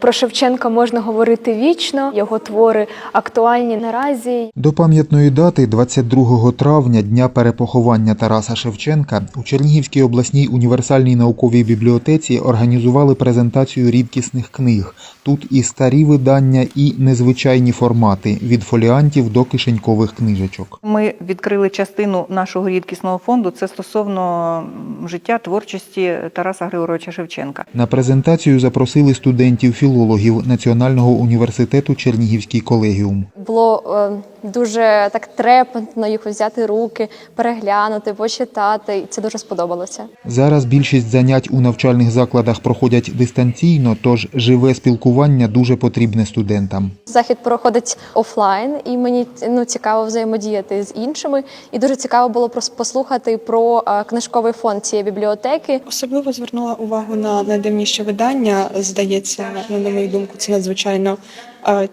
Про Шевченка можна говорити вічно, його твори актуальні наразі. До пам'ятної дати 22 травня, дня перепоховання Тараса Шевченка, у Чернігівській обласній універсальній науковій бібліотеці організували презентацію рідкісних книг. Тут і старі видання, і незвичайні формати від фоліантів до кишенькових книжечок. Ми відкрили частину нашого рідкісного фонду. Це стосовно життя творчості Тараса Григоровича Шевченка. На презентацію запросили студентів-філологів Національного університету Чернігівський колегіум. Було е, дуже так трепетно їх взяти руки, переглянути, почитати. І це дуже сподобалося. Зараз більшість занять у навчальних закладах проходять дистанційно, тож живе спілкування дуже потрібне студентам. Захід проходить офлайн, і мені ну цікаво взаємодіяти з іншими. І дуже цікаво було просто послухати про е, книжковий фонд цієї бібліотеки. Особливо звернула увагу на найдавніше видання. Здається, на мою думку, це надзвичайно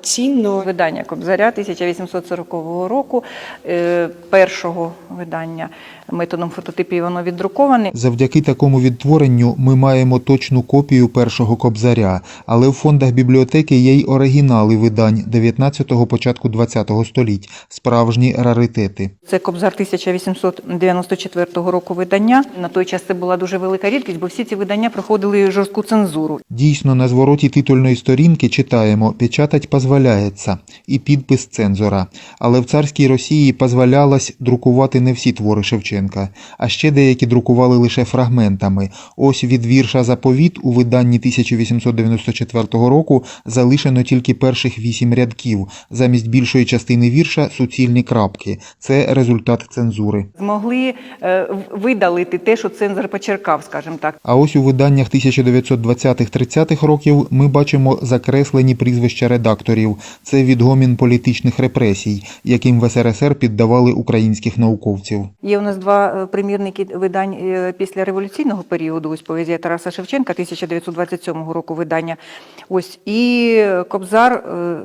цінно. Видання Кобзаря 1840 року, е, першого видання методом фототипів воно віддруковане. Завдяки такому відтворенню ми маємо точну копію першого кобзаря, але в фондах бібліотеки є й оригінали видань 19-го початку 20-го століть, справжні раритети. Це Кобзар 1894 року видання. На той час це була дуже велика рідкість, бо всі ці видання проходили жорстку цензуру. Дійсно, на звороті титульної сторінки читаємо «Печатать позволяється» і підпис цензора. Але в царській Росії позволялось друкувати не всі твори Шевченка, а ще деякі друкували лише фрагментами. Ось від вірша «Заповіт» у виданні 1894 року залишено тільки перших вісім рядків. Замість більшої частини вірша суцільні крапки. Це результат цензури. Змогли е, видалити те, що цензор почеркав, скажімо так. А ось у виданнях 1920-30-х років ми бачимо закреслені прізвища редакторів. Це відгомін політичних репресій, яким в СРСР піддавали українських науковців. Є у нас два е, примірники видань е, після революційного періоду. Ось поезія Тараса Шевченка 1927 року видання. Ось і Кобзар е,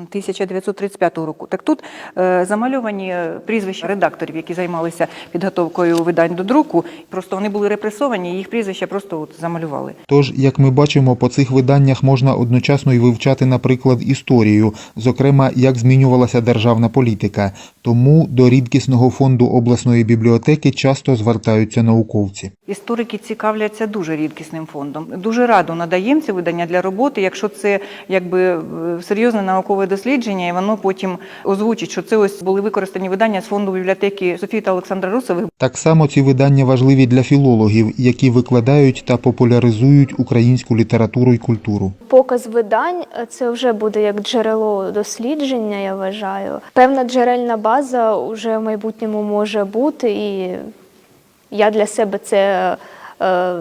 1935 року. Так тут е, замальовані прізвища редакторів, які займалися підготовкою видань до друку. Просто вони були репресовані, їх прізвища просто от замалювали. Тож, як ми бачимо, по цих виданнях можна одночасно й вивчати, наприклад, історію, зокрема, як змінювалася державна політика. Тому до рідкісного фонду обласної бібліотеки часто звертаються науковці. Історики цікавляться дуже рідкісним фондом. Дуже радо надаємо ці видання для роботи, якщо це якби е, серйозне наукове дослідження, і воно потім озвучить, що це ось були використані видання з фонду бібліотеки Софії та Олександра Русових. Так само ці видання важливі для філологів, які викладають та популяризують українську літературу й культуру. Показ видань е, це вже буде як джерело дослідження, я вважаю. Певна джерельна база вже в майбутньому може бути, і я для себе це е,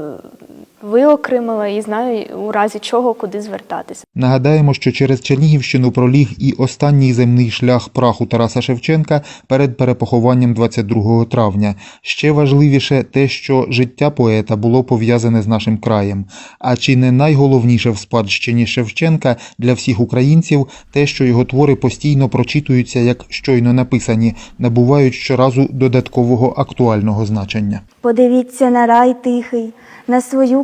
виокремила і знаю у разі чого куди звертатися. Нагадаємо, що через Чернігівщину проліг і останній земний шлях праху Тараса Шевченка перед перепохованням 22 травня. Ще важливіше те, що життя поета було пов'язане з нашим краєм. А чи не найголовніше в спадщині Шевченка для всіх українців те, що його твори постійно прочитуються як щойно написані, набувають щоразу додаткового актуального значення. Подивіться на рай тихий, на свою